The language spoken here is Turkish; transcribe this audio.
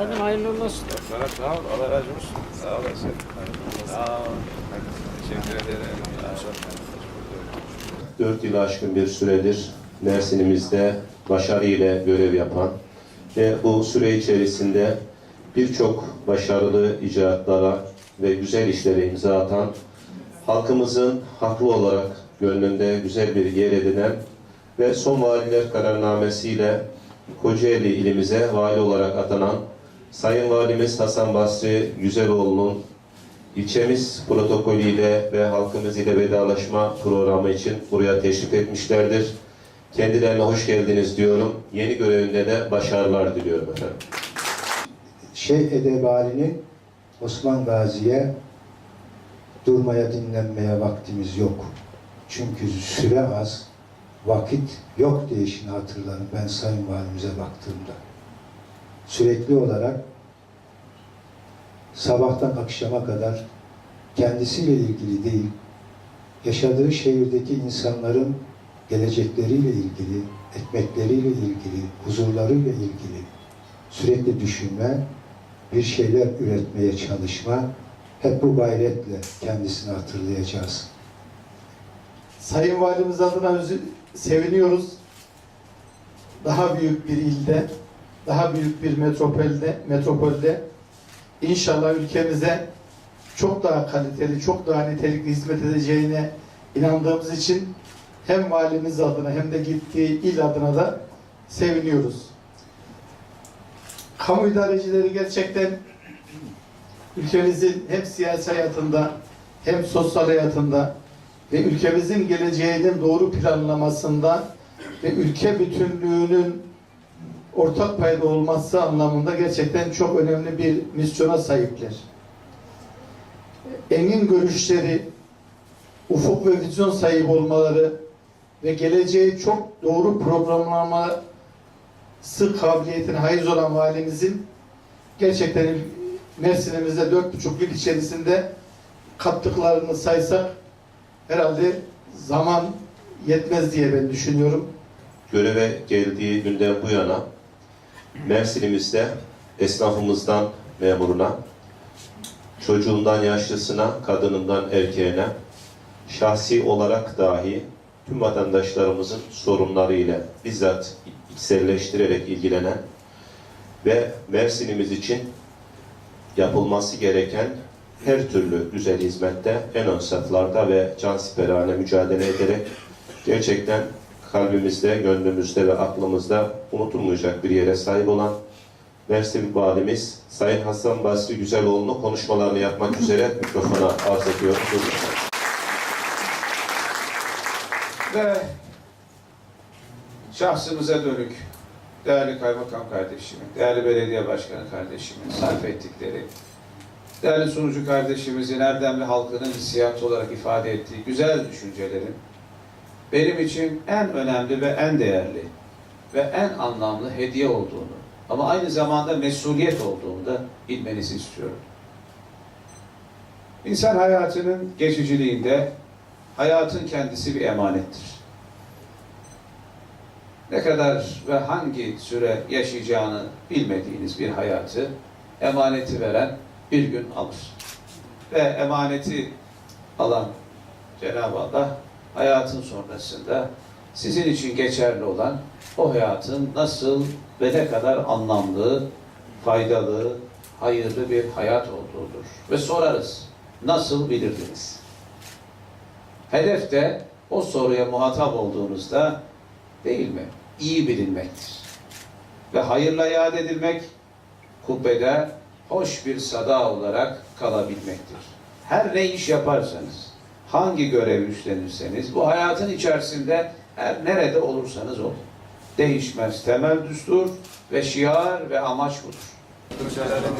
Efendim hayırlı olsun. Sana sağ ol, Allah razı olsun. Sağ olasın. Sağ ol. Teşekkür ederim. 4 yılı aşkın bir süredir Mersin'imizde başarıyla görev yapan ve bu süre içerisinde birçok başarılı icraatlara ve güzel işlere imza atan, halkımızın haklı olarak gönlünde güzel bir yer edinen ve son valiler kararnamesiyle Kocaeli ilimize vali olarak atanan Sayın Valimiz Hasan Basri Güzeloğlu'nun İlçemiz protokolüyle ve halkımız ile vedalaşma programı için buraya teşrif etmişlerdir. Kendilerine hoş geldiniz diyorum. Yeni görevinde de başarılar diliyorum efendim. Şeyh Edebali'nin Osman Gazi'ye durmaya dinlenmeye vaktimiz yok. Çünkü süre az, vakit yok deyişini hatırlarım ben Sayın Valimize baktığımda. Sürekli olarak sabahtan akşama kadar kendisiyle ilgili değil, yaşadığı şehirdeki insanların gelecekleriyle ilgili, ekmekleriyle ilgili, huzurlarıyla ilgili sürekli düşünme, bir şeyler üretmeye çalışma, hep bu gayretle kendisini hatırlayacağız. Sayın Valimiz adına seviniyoruz. Daha büyük bir ilde, daha büyük bir metropolde, metropolde inşallah ülkemize çok daha kaliteli, çok daha nitelikli hizmet edeceğine inandığımız için hem valimiz adına hem de gittiği il adına da seviniyoruz. Kamu idarecileri gerçekten ülkemizin hem siyasi hayatında hem sosyal hayatında ve ülkemizin geleceğinin doğru planlamasında ve ülke bütünlüğünün ortak payda olması anlamında gerçekten çok önemli bir misyona sahipler. Engin görüşleri, ufuk ve vizyon sahibi olmaları ve geleceği çok doğru programlaması kabiliyetine haiz olan valimizin gerçekten Mersin'imizde dört buçuk yıl içerisinde kattıklarını saysak herhalde zaman yetmez diye ben düşünüyorum. Göreve geldiği günden bu yana Mersin'imizde esnafımızdan memuruna, çocuğundan yaşlısına, kadınından erkeğine, şahsi olarak dahi tüm vatandaşlarımızın sorunlarıyla bizzat içselleştirerek ilgilenen ve Mersin'imiz için yapılması gereken her türlü güzel hizmette en ön saflarda ve cansiperane mücadele ederek gerçekten kalbimizde, gönlümüzde ve aklımızda unutulmayacak bir yere sahip olan Mersin Valimiz Sayın Hasan Basri Güzeloğlu'nu konuşmalarını yapmak üzere mikrofona arz ediyorum. Ve şahsımıza dönük değerli kaymakam kardeşimin, değerli belediye başkanı kardeşimin sarf ettikleri, değerli sunucu kardeşimizin Erdemli halkının hissiyatı olarak ifade ettiği güzel düşüncelerin benim için en önemli ve en değerli ve en anlamlı hediye olduğunu ama aynı zamanda mesuliyet olduğunu da bilmenizi istiyorum. İnsan hayatının geçiciliğinde hayatın kendisi bir emanettir. Ne kadar ve hangi süre yaşayacağını bilmediğiniz bir hayatı emaneti veren bir gün alır. Ve emaneti alan Cenab-ı Allah hayatın sonrasında sizin için geçerli olan o hayatın nasıl ve ne kadar anlamlı, faydalı, hayırlı bir hayat olduğudur. Ve sorarız, nasıl bilirdiniz? Hedef de o soruya muhatap olduğunuzda değil mi? İyi bilinmektir. Ve hayırla yad edilmek, kubbede hoş bir sada olarak kalabilmektir. Her ne iş yaparsanız, hangi görev üstlenirseniz, bu hayatın içerisinde her nerede olursanız olun. Değişmez temel düstur ve şiar ve amaç budur. Teşekkür ederim.